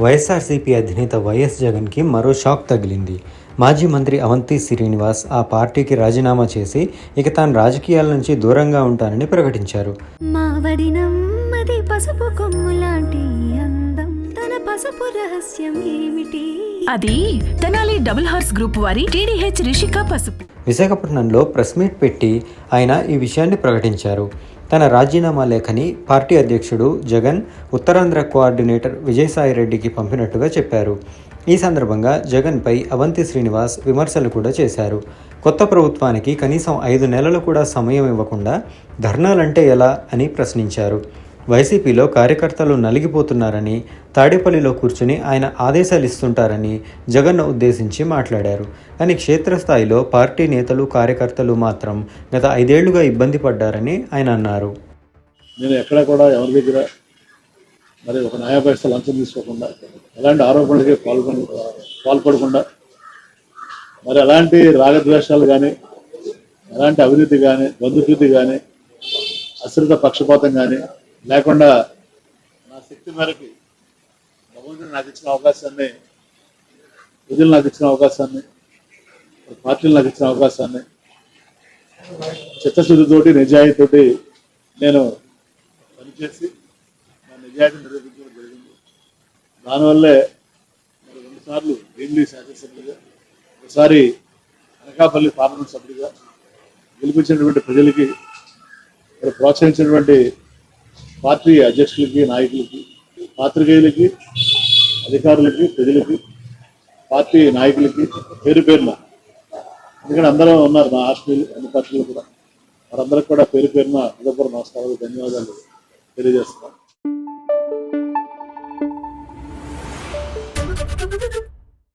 వైఎస్ఆర్సీపీ అధినేత వైఎస్ జగన్కి మరో షాక్ తగిలింది. మాజీ మంత్రి అవంతి శ్రీనివాస్ ఆ పార్టీకి రాజీనామా చేసి ఇక తాను రాజకీయాల నుంచి దూరంగా ఉంటానని ప్రకటించారు. మా వదినమ్మది పసుపు కొమ్ము లాంటి అందం. తన పసుపు రహస్యం ఏమిటి? అది తెనాలి డబుల్ హార్స్ గ్రూప్ వారి టీడీహెచ్ రిషిక పసుపు. విశాఖపట్నంలో ప్రెస్ మీట్ పెట్టి ఆయన ఈ విషయాన్ని ప్రకటించారు. తన రాజీనామా లేఖని పార్టీ అధ్యక్షుడు జగన్ ఉత్తరాంధ్ర కోఆర్డినేటర్ విజయసాయిరెడ్డికి పంపినట్టుగా చెప్పారు. ఈ సందర్భంగా జగన్పై అవంతి శ్రీనివాస్ విమర్శలు కూడా చేశారు. కొత్త ప్రభుత్వానికి కనీసం ఐదు నెలలు కూడా సమయం ఇవ్వకుండా ధర్నాలంటే ఎలా అని ప్రశ్నించారు. వైసీపీలో కార్యకర్తలు నలిగిపోతున్నారని తాడేపల్లిలో కూర్చుని ఆయన ఆదేశాలు ఇస్తుంటారని జగన్ను ఉద్దేశించి మాట్లాడారు. కానీ క్షేత్రస్థాయిలో పార్టీ నేతలు కార్యకర్తలు మాత్రం గత ఐదేళ్ళుగా ఇబ్బంది పడ్డారని ఆయన అన్నారు. నేను ఎక్కడ కూడా ఎవరి దగ్గర మరి ఒక న్యాయ లంచం తీసుకోకుండా ఎలాంటి ఆరోపణలకి పాల్గొన పాల్పడకుండా మరి ఎలాంటి రాగద్వేషాలు కానీ ఎలాంటి అవినీతి కానీ బంధుప్రీతి కానీ అశ్రిత పక్షపాతం కానీ లేకుండా నా శక్తి మేరకి భగవంతుడు నాకు ఇచ్చిన అవకాశాన్ని ప్రజలు నాకు ఇచ్చిన అవకాశాన్ని పార్టీలు నాకు ఇచ్చిన అవకాశాన్ని చిత్తశుద్ధితోటి నిజాయితీతోటి నేను పనిచేసి నా నిజాయితీ నిరూపించడం జరిగింది. దానివల్లే మరి రెండుసార్లు భీమిలి శాసనసభ్యుడిగా ఒకసారి అనకాపల్లి పార్లమెంట్ సభ్యుడిగా గెలిపించినటువంటి ప్రజలకి మరి ప్రోత్సహించినటువంటి పార్టీ అధ్యక్షులకి నాయకులకి పాత్రికేయులకి అధికారులకి ప్రజలకి పార్టీ నాయకులకి పేరు పేరున. ఎందుకంటే అందరూ ఉన్నారు నా హాస్టల్ అన్ని పార్టీలు కూడా. వారందరికి కూడా పేరు పేరున హృదయపూర్వక నమస్కారాలు ధన్యవాదాలు తెలియజేస్తున్నాను